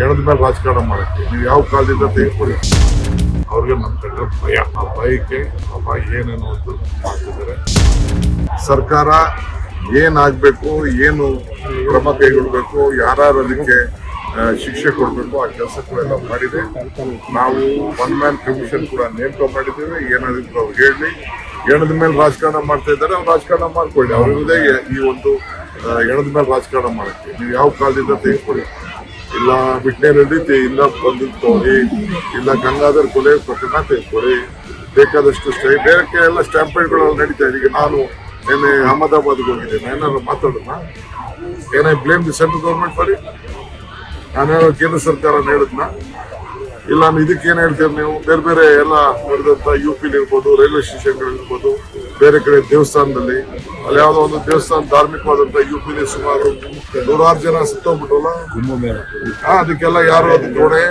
ಹೆಣದ ಮೇಲೆ ರಾಜಕಾರಣ ಮಾಡಕ್ಕೆ ನೀವು ಯಾವ ಕಾಲದಿಂದ ತೆಗೆದುಕೊಳ್ಳಿ? ಅವ್ರಿಗೆ ನಮ್ಮ ಕಂಡ್ರೆ ಭಯ. ಆ ಭಯಕ್ಕೆ ಪಾಪ ಏನೇನೋ ಅಂತ ಮಾಡ್ತಿದ್ದಾರೆ ಸರ್ಕಾರ ಏನಾಗಬೇಕು, ಏನು ಕ್ರಮ ಕೈಗೊಳ್ಬೇಕು ಯಾರು ಅದಕ್ಕೆ ಶಿಕ್ಷೆ ಕೊಡಬೇಕು, ಆ ಕೆಲಸಗಳೆಲ್ಲ ಮಾಡಿದೆ. ನಾವು ಒನ್ ಮ್ಯಾನ್ ಕಮಿಷನ್ ಕೂಡ ನೇಮಕ ಮಾಡಿದ್ದೇವೆ. ಏನಾದ್ರು ಅವ್ರು ಹೇಳಿ ಎಣದ ಮೇಲೆ ರಾಜಕಾರಣ ಮಾಡ್ತಾ ಇದ್ದಾರೆ, ಅವ್ರು ರಾಜಕಾರಣ ಮಾಡ್ಕೊಳ್ಳಿ. ಅವರಿಗೆ ಈ ಒಂದು ಎಣದ ಮೇಲೆ ರಾಜಕಾರಣ ಮಾಡಕ್ಕೆ. ನೀವು ಯಾವ ಕಾಲದಿಂದ ತೆಗೆದುಕೊಳ್ಳಿ? ಇಲ್ಲ ಬಿಟ್ನೇರಲ್ಲಿ ಇಲ್ಲ ಬಂದಿದ್ದು ತೋರಿ, ಇಲ್ಲ ಗಂಗಾಧರ್ ಕೊಲೆ ಪ್ರಕರಣ ತೆಗೆದುಕೊಳ್ಳಿ ಬೇಕಾದಷ್ಟು ಸ್ಟೈ ಬೇರೆ ಎಲ್ಲ ಸ್ಟ್ಯಾಂಪೇಡ್ಗಳು ನಡೀತಾ ಇದೆ. ಈಗ ನಾನು ನಿನ್ನೆ ಅಹಮದಾಬಾದ್ಗೆ ಹೋಗಿದ್ದೇನೆ. ಏನಾದ್ರು ಮಾತಾಡೋಣ ಏನೇ ಬ್ಲೇಮ್ ದಿ ಸೆಂಟ್ರಲ್ ಗೌರ್ಮೆಂಟ್ ಬರೀ ನಾನೇನೋ ಕೇಂದ್ರ ಸರ್ಕಾರ ಹೇಳಿದ್ನ ಇಲ್ಲ ಇದಕ್ಕೆ ಏನು ಹೇಳ್ತೀರಿ ನೀವು? ಬೇರೆ ಬೇರೆ ಎಲ್ಲ ನಡೆದಂತ ಯು ಪಿಲಿ ಇರ್ಬೋದು, ರೈಲ್ವೆ ಸ್ಟೇಷನ್ಗಳು ಇರ್ಬೋದು ಬೇರೆ ಕಡೆ ದೇವಸ್ಥಾನದಲ್ಲಿ ಅಲ್ಲಿ ಯಾವುದೋ ಒಂದು ದೇವಸ್ಥಾನ ಧಾರ್ಮಿಕವಾದಂತ ಯು ಪಿಲಿ ಸುಮಾರು ನೂರಾರು ಜನ ಸತ್ತೋಗ್ಬಿಟ್ರಲ್ಲ? ಹಾ ಅದಕ್ಕೆಲ್ಲ ಯಾರು ಅದು ಕೊಡೆ?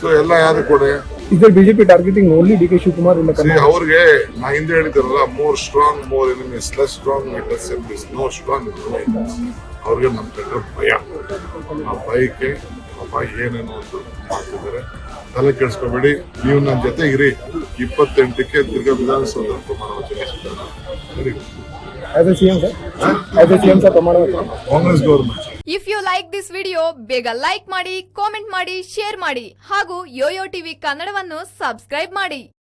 ಸೊ ಎಲ್ಲ ಯಾರು ಕೊಡೆ? ಈಗ BJP targeting only D K Shivakumar ಅವ್ರಿಗೆ ನಾ ಹಿಂದೆ ಹೇಳಿದ್ರಲ್ಲ more strong more enemies less strong less enemies no strong ಅವ್ರಿಗೆ ನಮ್ಮ ಕಂಡ್ರೆ ಭಯ. ಆ ಭಯಕ್ಕೆ ಪಾಪ ಏನೇನು ಅಂತ ಮಾಡ್ತಿದ್ದಾರೆ ತಲೆ ಕೆಡಿಸ್ಕೋಬೇಡಿ ನೀವು ನನ್ನ ಜೊತೆ ಇರಿ. ಇಪ್ಪತ್ತೆಂಟಕ್ಕೆ ತಿರ್ಗಾ ವಿಧಾನಸೌಧ ಪ್ರಮಾಣ ವಚನ? Congress government. If you like this video ಬೇಗ ಲೈಕ್ ಮಾಡಿ ಕಾಮೆಂಟ್ ಮಾಡಿ ಶೇರ್ ಮಾಡಿ ಹಾಗೂ ಯೋಯೋ ಟಿವಿ ಕನ್ನಡವನ್ನು ಸಬ್ಸ್ಕ್ರೈಬ್ ಮಾಡಿ.